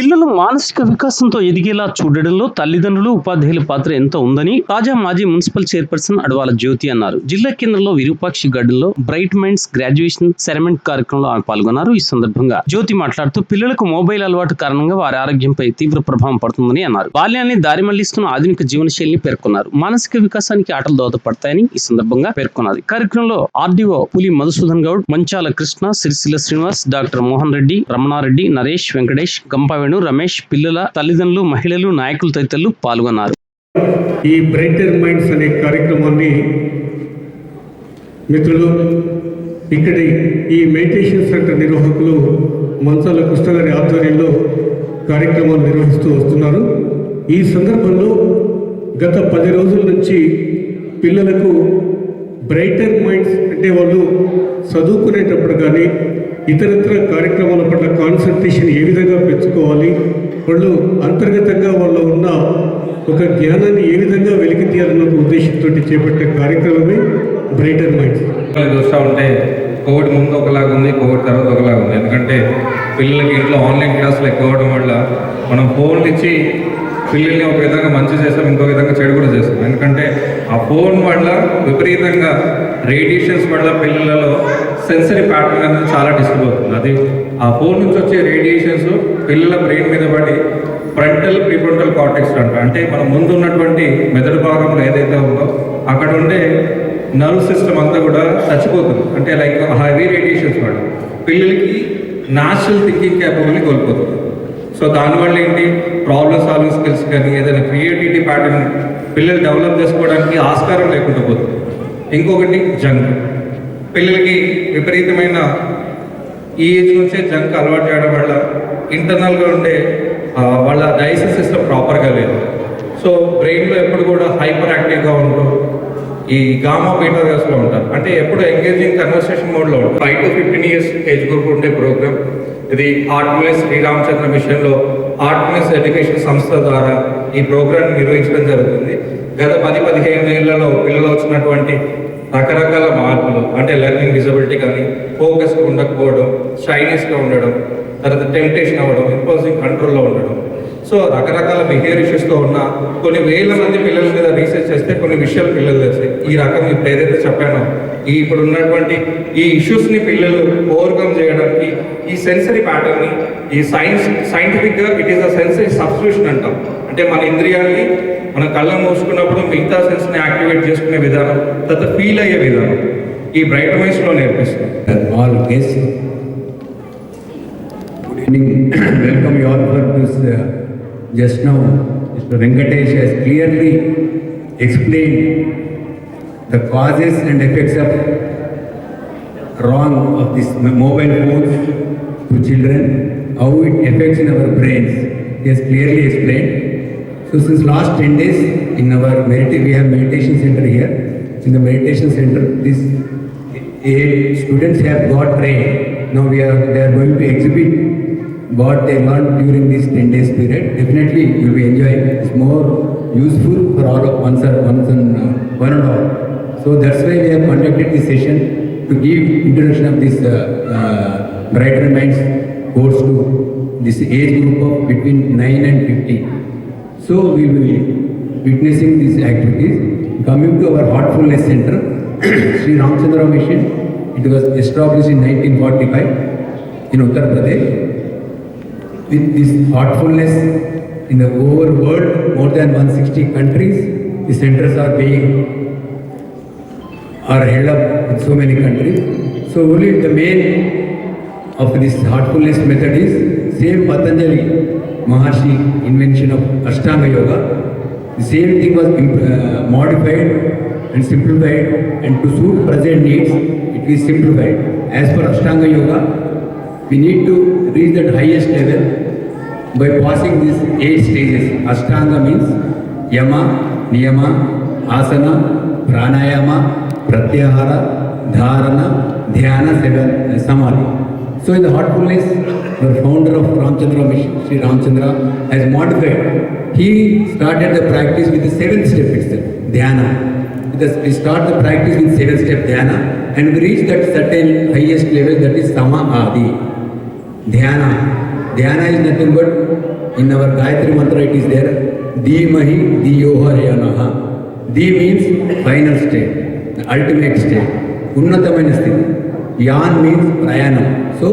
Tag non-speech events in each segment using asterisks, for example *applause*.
పిల్లలు మానసిక వికాసంతో ఎదిగేలా చూడడంలో తల్లిదండ్రులు ఉపాధ్యాయుల పాత్ర ఎంతో ఉందని తాజా మాజీ మున్సిపల్ చైర్పర్సన్ అడవాల జ్యోతి అన్నారు. జిల్లా కేంద్రంలో విరూపాక్షి గార్డెన్లో బ్రైట్ మైండ్స్ గ్రాడ్యుయేషన్ సెరమెంట్ కార్యక్రమంలో ఆమె పాల్గొన్నారు. ఈ సందర్భంగా జ్యోతి మాట్లాడుతూ పిల్లలకు మొబైల్ అలవాటు కారణంగా వారి ఆరోగ్యంపై తీవ్ర ప్రభావం పడుతుందని అన్నారు. బాల్యాన్ని దారి మళ్ళిస్తున్న ఆధునిక జీవనశైలిని పేర్కొన్నారు. మానసిక వికాసానికి ఆటలు దోహదపడతాయని ఈ సందర్భంగా పేర్కొన్నారు. కార్యక్రమంలో ఆర్డీఓ పులి మధుసూదన్ గౌడ్ మంచాల కృష్ణ సిరిసిల్ల శ్రీనివాస్ డాక్టర్ మోహన్ రెడ్డి రమణారెడ్డి నరేష్ వెంకటేష్ గంపవేణు రమేష్ పిల్లల తల్లిదండ్రులు మహిళలు నాయకులు తదితరులు పాల్గొన్నారు. ఈ బ్రైటర్ మైండ్స్ అనే కార్యక్రమాన్ని మిత్రులు ఇక్కడి ఈ మెడిటేషన్ సెంటర్ నిర్వాహకులు మంచాల కృష్ణగారి ఆధ్వర్యంలో కార్యక్రమాలు నిర్వహిస్తూ వస్తున్నారు. ఈ సందర్భంలో గత పది రోజుల నుంచి పిల్లలకు బ్రైటర్ మైండ్స్ అంటే వాళ్ళు చదువుకునేటప్పుడు కానీ ఇతరత్ర కార్యక్రమాల పట్ల కాన్సన్ట్రేషన్ ఏ విధంగా పెంచుకోవాలి? వాళ్ళు అంతర్గతంగా వాళ్ళు ఉన్న ఒక జ్ఞానాన్ని ఏ విధంగా వెలికి తీయాలన్న ఉద్దేశంతో చేపట్టే కార్యక్రమమే బ్రైటర్ మైండ్స్ చూస్తూ ఉంటే కోవిడ్ ముందు ఒకలాగా ఉంది కోవిడ్ తర్వాత ఒకలాగా ఉంది. ఎందుకంటే పిల్లలకి ఇంట్లో ఆన్లైన్ క్లాసులు ఎక్కువ అవడం వల్ల మనం ఫోన్లు ఇచ్చి పిల్లల్ని ఒక విధంగా మంచి చేస్తాం ఇంకో విధంగా చెడు కూడా చేస్తాం. ఎందుకంటే ఆ ఫోన్ వల్ల విపరీతంగా రేడియేషన్స్ వల్ల పిల్లలలో సెన్సరీ ప్యాటర్న్ అనేది చాలా డిస్టర్బ్ అవుతుంది. అది ఆ ఫోన్ నుంచి వచ్చే రేడియేషన్స్ పిల్లల బ్రెయిన్ మీద పడి ఫ్రంటల్ ప్రిఫ్రంటల్ కార్టెక్స్ అంట. అంటే మన ముందు ఉన్నటువంటి మెదడు భాగంలో ఏదైతే ఉందో అక్కడ ఉండే నర్వ్ సిస్టమ్ అంతా కూడా చచ్చిపోతుంది. అంటే లైక్ హెవీ రేడియేషన్స్ వల్ల పిల్లలకి న్యాచురల్ థింకింగ్ క్యాపబిలిటీ కోల్పోతుంది. సో దానివల్ల ఏంటి? ప్రాబ్లమ్ సాల్వింగ్ స్కిల్స్ కానీ ఏదైనా క్రియేటివిటీ ప్యాటర్న్ పిల్లలు డెవలప్ చేసుకోవడానికి ఆస్కారం లేకుండా పోతుంది. ఇంకొకటి జంక్. పిల్లలకి విపరీతమైన ఈ ఏజ్ నుంచే జంక్ అలవాటు చేయడం వల్ల ఇంటర్నల్గా ఉండే వాళ్ళ డైజెస్ట్ సిస్టమ్ ప్రాపర్గా లేదు. సో బ్రెయిన్లో ఎప్పుడు కూడా హైపర్ యాక్టివ్గా ఉంటాం ఈ గామా బీటా ఉంటారు. అంటే ఎప్పుడు ఎంగేజింగ్ కన్వర్సేషన్ మోడ్లో ఉంటారు. Five to fifteen years age group ఉండే ప్రోగ్రామ్. ఇది ఆర్ట్మిలెస్ శ్రీరామచంద్ర మిషన్లో ఆర్ట్మిలెస్ ఎడ్యుకేషన్ సంస్థ ద్వారా ఈ ప్రోగ్రామ్ నిర్వహించడం జరుగుతుంది. గత పది పదిహేను ఏళ్ళలో పిల్లలు వచ్చినటువంటి రకరకాల మార్పులు అంటే లెర్నింగ్ డిజబిలిటీ కానీ ఫోకస్గా ఉండకపోవడం షైనెస్గా ఉండడం తర్వాత టెంప్టేషన్ అవ్వడం ఇంపోజింగ్ కంట్రోల్లో ఉండడం సో రకరకాల బిహేవియర్ ఇష్యూస్తో ఉన్న కొన్ని వేల మంది పిల్లల మీద రీసెర్చ్ చేస్తే కొన్ని విషయాలు పిల్లలు తెలిసాయి ఈ రకం ఇప్పుడు ఏదైతే చెప్పానో ఈ ఇప్పుడు ఉన్నటువంటి ఈ ఇష్యూస్ని పిల్లలు ఓవర్కమ్ చేయడానికి ఈ సెన్సరీ ప్యాటర్న్ని ఈ సైన్స్ సైంటిఫిక్గా it is a sensory substitution అంటాం అంటే మన ఇంద్రియాల్ని మన కళ్ళ మూసుకున్నప్పుడు మిగతా సెన్స్ని యాక్టివేట్ చేసుకునే విధానం తర్వాత ఫీల్ అయ్యే విధానం ఈ బ్రైట్ మైండ్స్లో నేర్పిస్తుంది all guests. Good evening. *clears throat* Welcome you all just now, Mr. Venkatesh has clearly explained the causes and effects of wrong of this mobile phones to children, how it affects in our brains. He has clearly explained. So since last 10 days in our medita- we have meditation center here. In the meditation center, these eight students have got trained. Now we are they are going to exhibit what they learned during this 10 days period. Definitely you will be enjoying. It's more useful for all of ones and ones and uh, one and all. So that's why we have conducted this session to give introduction of this uh, uh, brighter minds course to this age group of between 9 and 50. So we will be witnessing these activities. Coming to our Heartfulness Center, *coughs* Sri Ramchandra Mission, it was established in 1945 in Uttar Pradesh. With this heartfulness in the whole world, more than 160 countries, the centers are being are held up in so many countries. So only the main of this heartfulness method is same Patanjali Maharshi invention of Ashtanga Yoga. The same thing was uh, modified and simplified and to suit present needs, it is simplified. As for Ashtanga Yoga, we need to reach that highest level by passing these eight stages. Ashtanga means Yama, Niyama, Asana, Pranayama, Pratyahara, Dharana, Dhyana, seven, uh, Samadhi. So in the heartfulness, the founder of Ramchandra Mission, Sri Ramchandra, has modified. He started the practice with the seventh step itself, Dhyana. We start the practice with seven step Dhyana and we reach that certain highest level that is Sama Adi. Dhyana. Dhyana is nothing but in our Gayatri mantra it is there. Dhimahi Dhiyoharayanaha. Dhi means final state, the ultimate state. ఉన్నతమైన స్థితి యాన్ means ప్రయాణం so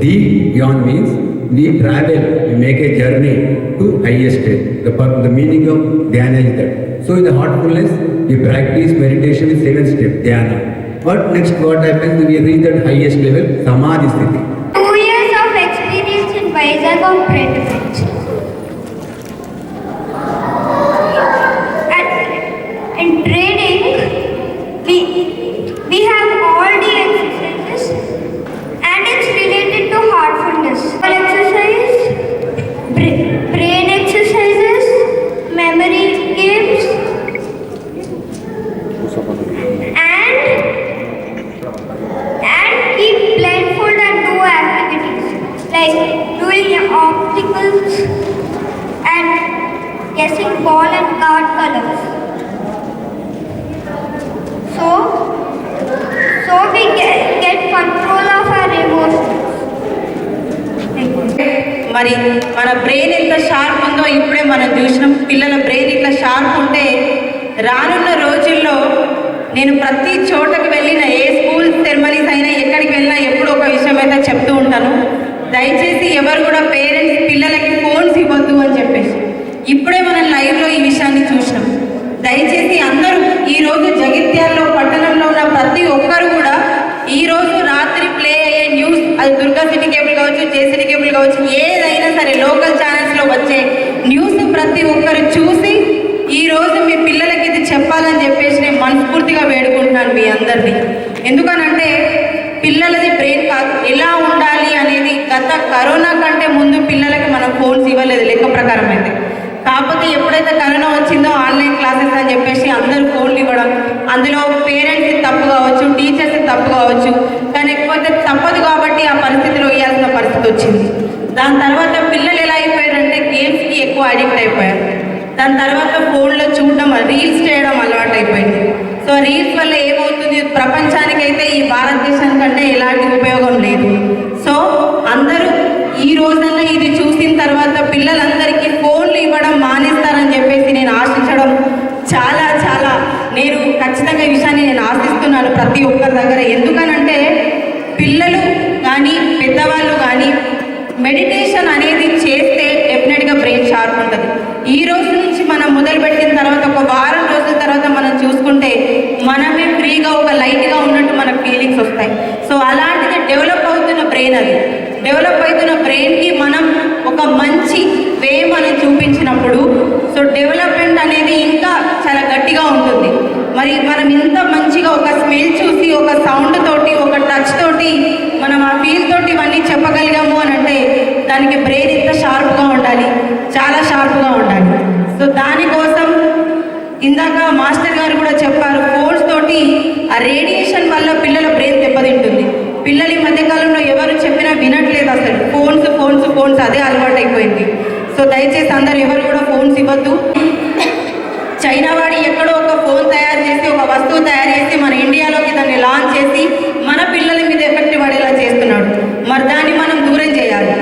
the an means we travel we make a journey to highest state the the meaning of ధ్యాన is that so in the Heartfulness we practise meditation is seven step ధ్యాన but next what happens we reach that highest level సమాధి స్థితి guessing ball and card colors. So, so we get, get control of our emotions. మరి మన brain ఎంత sharp ఉందో ఇప్పుడే మనం చూసిన పిల్లల బ్రెయిన్ ఇట్లా షార్ప్ ఉంటే రానున్న రోజుల్లో నేను ప్రతి చోటకు వెళ్ళిన ప్రతి ఒక్కరు చూసి ఈ రోజు మీ పిల్లలకి ఇది చెప్పాలని చెప్పేసి నేను మనస్ఫూర్తిగా వేడుకుంటున్నాను మీ అందరినీ. ఎందుకనంటే పిల్లలది బ్రెయిన్ కాదు. ఎలా ఉండాలి అనేది గత కరోనా కంటే ముందు పిల్లలకి మనం ఫోన్స్ ఇవ్వలేదు లెక్క ప్రకారం అయితే. కాకపోతే ఎప్పుడైతే కరోనా వచ్చిందో ఆన్లైన్ క్లాసెస్ అని చెప్పేసి అందరూ ఫోన్లు ఇవ్వడం అందులో పేరెంట్స్ తప్పు కావచ్చు టీచర్స్ తప్పు కావచ్చు కానీ ఎక్కువైతే తప్పదు కాబట్టి ఆ పరిస్థితిలో ఇవ్వాల్సిన పరిస్థితి వచ్చింది. దాని తర్వాత పిల్లలు ఎలా అయిపోయారంటే గేమ్స్కి ఎక్కువ అడిక్ట్ అయిపోయారు. దాని తర్వాత ఫోన్లో చూడడం రీల్స్ చేయడం అలవాటు అయిపోయింది సో రీల్స్ వల్ల ఏమవుతుంది? ప్రపంచానికైతే ఈ భారతదేశం కంటే ఎలాంటి ఉపయోగం లేదు. సో అందరూ ఈ రోజన్నా ఇది చూసిన తర్వాత పిల్లలందరికీ ఫోన్లు ఇవ్వడం మానేస్తారని చెప్పేసి నేను ఆశించడం చాలా చాలా. నేను ఖచ్చితంగా ఈ విషయాన్ని నేను ఆశిస్తున్నాను ప్రతి ఒక్కరి దగ్గర. ఎందుకు పిల్లలు కానీ పెద్దవాళ్ళు కానీ మెడిటేషన్ అనేది చేస్తే డెఫినెట్గా బ్రెయిన్ షార్ప్ ఉంటుంది ఈ రోజు నుంచి మనం మొదలుపెట్టిన తర్వాత ఒక వారం రోజుల తర్వాత మనం చూసుకుంటే మనమే ఫ్రీగా ఒక లైట్గా ఉన్నట్టు మనకు ఫీలింగ్స్ వస్తాయి సో అలాంటిది డెవలప్ అవుతున్న బ్రెయిన్ అది డెవలప్ అవుతున్న బ్రెయిన్కి మనం ఒక మంచి వే మనం చూపించినప్పుడు సో డెవలప్మెంట్ అనేది ఇంకా చాలా గట్టిగా ఉంటుంది మరి మనం ఇంత మంచిగా ఒక స్మెల్ చూసి ఒక సౌండ్ తోటి ఒక టచ్ తోటి మనం ఆ ఫీల్ తోటి ఇవన్నీ చెప్పగలిగాము అని అంటే దానికి బ్రెయిన్ ఇంత షార్ప్గా ఉండాలి. చాలా షార్ప్గా ఉండాలి. సో దానికోసం ఇందాక మాస్టర్ గారు కూడా చెప్పారు ఫోన్స్ తోటి ఆ రేడియేషన్ వల్ల పిల్లల బ్రెయిన్ దెబ్బతింటుంది. పిల్లలు ఈ మధ్యకాలంలో ఎవరు చెప్పినా వినట్లేదు అసలు. ఫోన్స్ ఫోన్స్ ఫోన్స్ అదే అలవాటు అయిపోయింది సో దయచేసి అందరు ఎవరు కూడా ఫోన్స్ ఇవ్వద్దు. చైనా వాడి ఎక్కడో ఒక ఫోన్ తయారు చేసి ఒక వస్తువు తయారు చేసి మన ఇండియాలోకి దాన్ని లాంచ్ చేసి మన పిల్లల మీద ఎఫెక్ట్ పడేలా చేస్తున్నాడు. మరి దాన్ని మనం దూరం చేయాలి.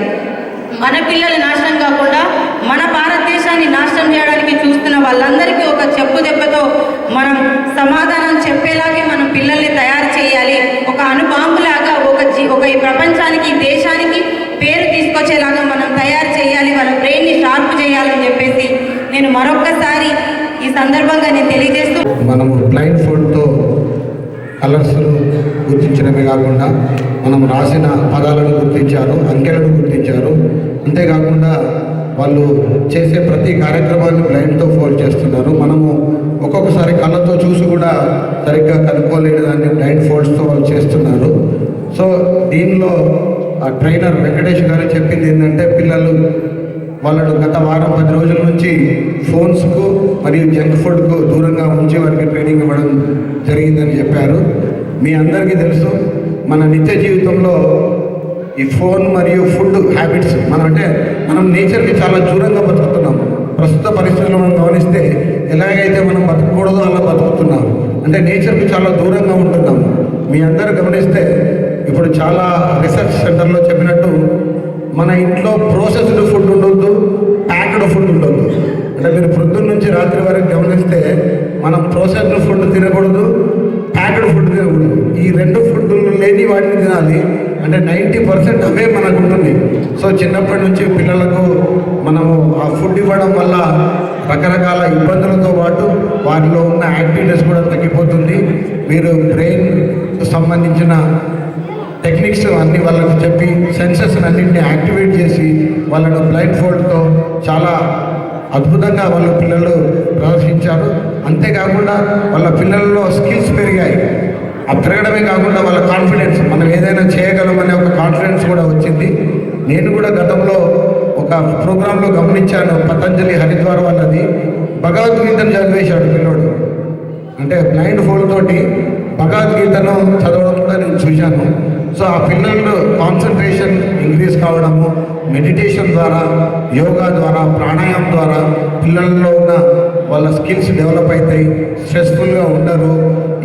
మన పిల్లలు నాశనం కాకుండా మన భారతదేశాన్ని నాశనం చేయడానికి చూస్తున్న వాళ్ళందరికీ ఒక చెప్పు దెబ్బతో మనం సమాధానం చెప్పేలాగే మనం పిల్లల్ని తయారు చేయాలి. ఒక అనుబాంబులాగా ఒక జీ ఒక ఈ ప్రపంచానికి దేశానికి పేరు తీసుకొచ్చేలాగా మనం తయారు చేయాలి. వాళ్ళ బ్రెయిన్ని షార్ప్ చేయాలని చెప్పేసి నేను మరొక్కసారి సందర్భంగా నేను తెలియజేస్తూ మనము బ్లైండ్ ఫోల్డ్తో కలర్స్ గుర్తించడమే కాకుండా మనం రాసిన పదాలను గుర్తించారు అంకెలను గుర్తించారు. అంతేకాకుండా వాళ్ళు చేసే ప్రతి కార్యక్రమాన్ని బ్లైండ్తో ఫోల్డ్ చేస్తున్నారు. మనము ఒక్కొక్కసారి కళ్ళతో చూసి కూడా సరిగ్గా కనుక్కోలేని దాన్ని బ్లైండ్ ఫోల్డ్స్తో వాళ్ళు చేస్తున్నారు. సో దీనిలో ఆ ట్రైనర్ వెంకటేష్ గారు చెప్పింది ఏంటంటే పిల్లలు వాళ్ళను గత వారం పది రోజుల నుంచి ఫోన్స్కు మరియు జంక్ ఫుడ్కు దూరంగా ఉంచి వారికి ట్రైనింగ్ ఇవ్వడం జరిగిందని చెప్పారు. మీ అందరికీ తెలుసు మన నిత్య జీవితంలో ఈ ఫోన్ మరియు ఫుడ్ హ్యాబిట్స్ మనం అంటే మనం నేచర్కి చాలా దూరంగా బతుకుతున్నాం ప్రస్తుత పరిస్థితుల్లో మనం గమనిస్తే ఎలాగైతే మనం బతకూడదో అలా బతుకుతున్నాం అంటే నేచర్కి చాలా దూరంగా ఉంటున్నాం మీ అందరూ గమనిస్తే ఇప్పుడు చాలా రీసెర్చ్ సెంటర్లో చెప్పినట్టు మన ఇంట్లో ప్రాసెస్డ్ ఫుడ్ ఉండదు ప్యాక్డ్ ఫుడ్ ఉండదు. అంటే మీరు పొద్దున్న నుంచి రాత్రి వరకు గమనిస్తే మనం ప్రాసెస్డ్ ఫుడ్ తినకూడదు ప్యాక్డ్ ఫుడ్ తినకూడదు. ఈ రెండు ఫుడ్లు లేని వాటిని తినాలి. అంటే నైంటీ పర్సెంట్ అవే మనకు ఉంటుంది. సో చిన్నప్పటి నుంచి పిల్లలకు మనము ఆ ఫుడ్ ఇవ్వడం వల్ల రకరకాల ఇబ్బందులతో పాటు వాటిలో ఉన్న యాక్టివిటీస్ కూడా తగ్గిపోతుంది. మీరు బ్రెయిన్ సంబంధించిన టెక్నిక్స్ అన్ని వాళ్ళకి చెప్పి సెన్సెస్ అన్నింటినీ యాక్టివేట్ చేసి వాళ్ళను బ్లైండ్ ఫోల్డ్తో చాలా అద్భుతంగా వాళ్ళ పిల్లలు ప్రదర్శించారు. అంతేకాకుండా వాళ్ళ పిల్లల్లో స్కిల్స్ పెరిగాయి. ఆ పెరగడమే కాకుండా వాళ్ళ కాన్ఫిడెన్స్ మనం ఏదైనా చేయగలమనే ఒక కాన్ఫిడెన్స్ కూడా వచ్చింది. నేను కూడా గతంలో ఒక ప్రోగ్రాంలో గమనించాను పతంజలి హరిద్వార్ వాళ్ళది భగవద్గీతను చదివేశాడు పిల్లోడు. అంటే బ్లైండ్ ఫోల్డ్ తోటి భగవద్గీతను చదవడం కూడా నేను చూశాను. సో ఆ పిల్లల్లో కాన్సన్ట్రేషన్ ఇంక్రీజ్ కావడము మెడిటేషన్ ద్వారా యోగా ద్వారా ప్రాణాయామం ద్వారా పిల్లల్లో ఉన్న వాళ్ళ స్కిల్స్ డెవలప్ అవుతాయి స్ట్రెస్ఫుల్గా ఉండరు.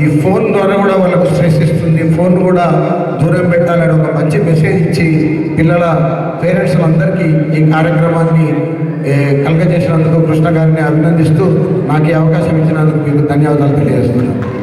ఈ ఫోన్ ద్వారా కూడా వాళ్ళకు స్ట్రెస్ ఇస్తుంది. ఫోన్ కూడా దూరం పెట్టాలని ఒక మంచి మెసేజ్ ఇచ్చి పిల్లల పేరెంట్స్ అందరికీ ఈ కార్యక్రమాన్ని కలగజేసినందుకు కృష్ణ గారిని అభినందిస్తూ నాకు ఈ అవకాశం ఇచ్చినందుకు మీకు ధన్యవాదాలు తెలియజేస్తున్నాను.